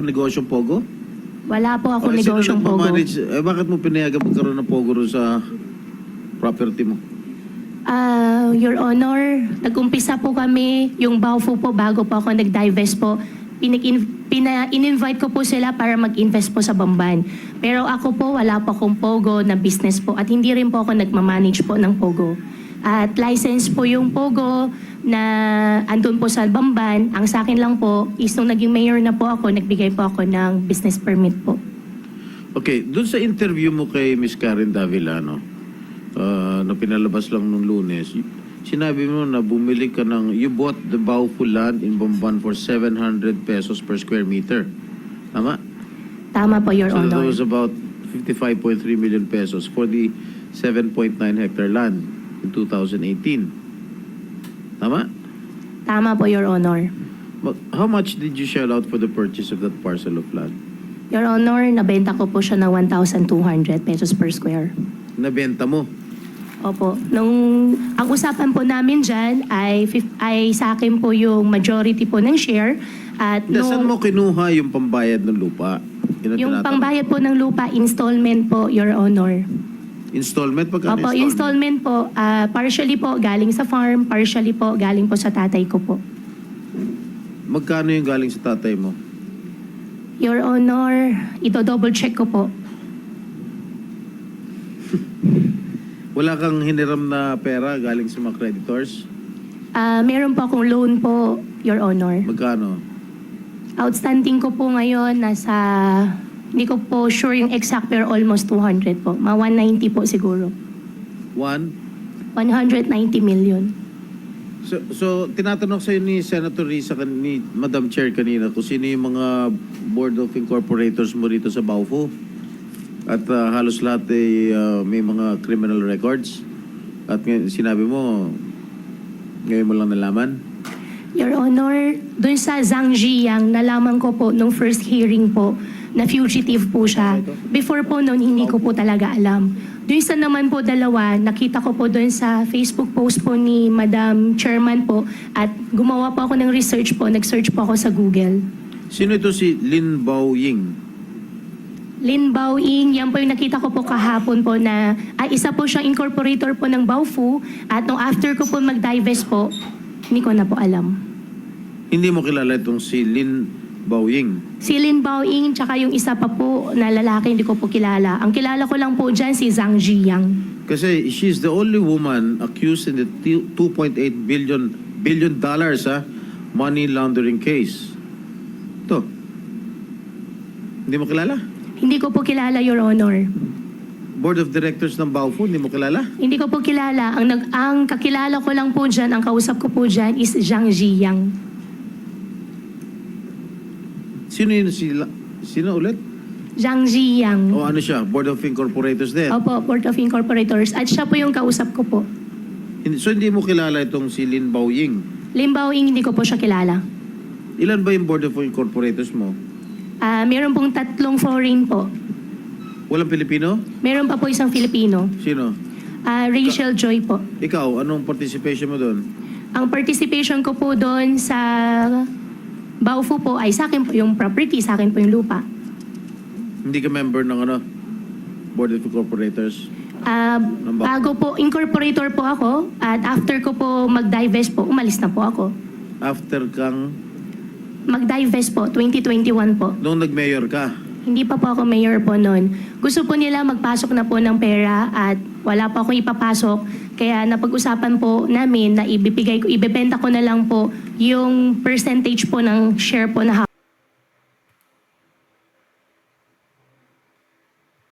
Kang negosyong Pogo? Wala po ako Okay, negosyong pogo. nagmamanage? Eh, bakit mo pinayagan magkaroon ng Pogo sa property mo? Ah, Your Honor, nag-umpisa po kami, yung Baofu po, bago po ako nag-divest po, pinik- pina- in-invite ko po sila para mag-invest po sa Bamban. Pero ako po, wala po akong Pogo na business po at hindi rin po ako nagmamanage po ng Pogo. At license po yung Pogo na andun po sa Bamban. Ang sa akin lang po is nung naging mayor na po ako, nagbigay po ako ng business permit po. Okay, dun sa interview mo kay Miss Karen Davila, no? Uh, na pinalabas lang nung lunes, sinabi mo na bumili ka ng, you bought the Baofu land in Bamban for 700 pesos per square meter. Tama? Tama po, Your so that Honor. was about 55.3 million pesos for the 7.9 hectare land in 2018. Tama? Tama po, Your Honor. But how much did you shell out for the purchase of that parcel of land? Your Honor, nabenta ko po siya ng 1,200 pesos per square. Nabenta mo. Opo. Nung, ang usapan po namin dyan ay, fif- ay sa akin po yung majority po ng share. At Hindi, saan mo kinuha yung pambayad ng lupa? Yun ang yung tinatanong. pangbayad po ng lupa, installment po, Your Honor. Installment? Pagkano Opo, installment po, ah, partially po galing sa farm, partially po galing po sa tatay ko po. Magkano yung galing sa tatay mo? Your Honor, ito double check ko po. Wala kang hiniram na pera galing sa mga creditors? Ah, meron po akong loan po, Your Honor. Magkano? Outstanding ko po ngayon, nasa, hindi ko po sure yung exact pero almost 200 po. Mga 190 po siguro. One? 190 million. So, so tinatanong sa'yo ni Senator Risa, kan- ni Madam Chair kanina, kung sino yung mga Board of Incorporators mo rito sa Baufo. At ah, halos lahat ay ah, may mga criminal records. At ngay- sinabi mo, ngayon mo lang nalaman. Your Honor, dun sa Zhang Ziyang, nalaman ko po nung first hearing po na fugitive po siya. Before po noon, hindi ko po talaga alam. Dun sa naman po dalawa, nakita ko po dun sa Facebook post po ni Madam Chairman po at gumawa po ako ng research po, nag-search po ako sa Google. Sino ito si Lin Bao Ying? Lin Bao Ying, yan po yung nakita ko po kahapon po na ay isa po siyang incorporator po ng Baofu at nung after ko po mag-divest po, hindi ko na po alam. Hindi mo kilala itong si Lin Bao Ying. Si Lin Bao Ying tsaka yung isa pa po na lalaki hindi ko po kilala. Ang kilala ko lang po dyan si Zhang Ziyang. Kasi she's the only woman accused in the t- 2.8 billion billion dollars ha, money laundering case. Ito. Hindi mo kilala? Hindi ko po kilala, Your Honor. Board of Directors ng Baofu, hindi mo kilala? Hindi ko po kilala. Ang, nag, ang kakilala ko lang po dyan, ang kausap ko po dyan is Zhang Ziyang. Sino yun sila? Sino ulit? Zhang Ziyang. O ano siya? Board of Incorporators din. Opo, Board of Incorporators. At siya po yung kausap ko po. Hindi- So hindi mo kilala itong si Lin Bao Ying. Ying, hindi ko po siya kilala. Ilan ba yung Board of Incorporators mo? Ah, meron pong tatlong foreign po. Walang Pilipino? Meron pa po isang Filipino. Sino? Ah, Rachel Joy po. Ikaw, anong participation mo doon? Ang participation ko po doon sa Baofu po ay sa akin po yung property, sa akin po yung lupa. Hindi ka member ng ano? Board of Incorporators? Ah, Ng Baofu. bago po, incorporator po ako at after ko po mag-divest po, umalis na po ako. After kang, Mag-divest po, 2021 po. nung nag-mayor ka, Hindi pa po ako mayor po noon. Gusto po nila magpasok na po ng pera at wala pa akong ipapasok. Kaya napag-usapan po namin na ibibigay ko, ibebenta ko na lang po yung percentage po ng share po na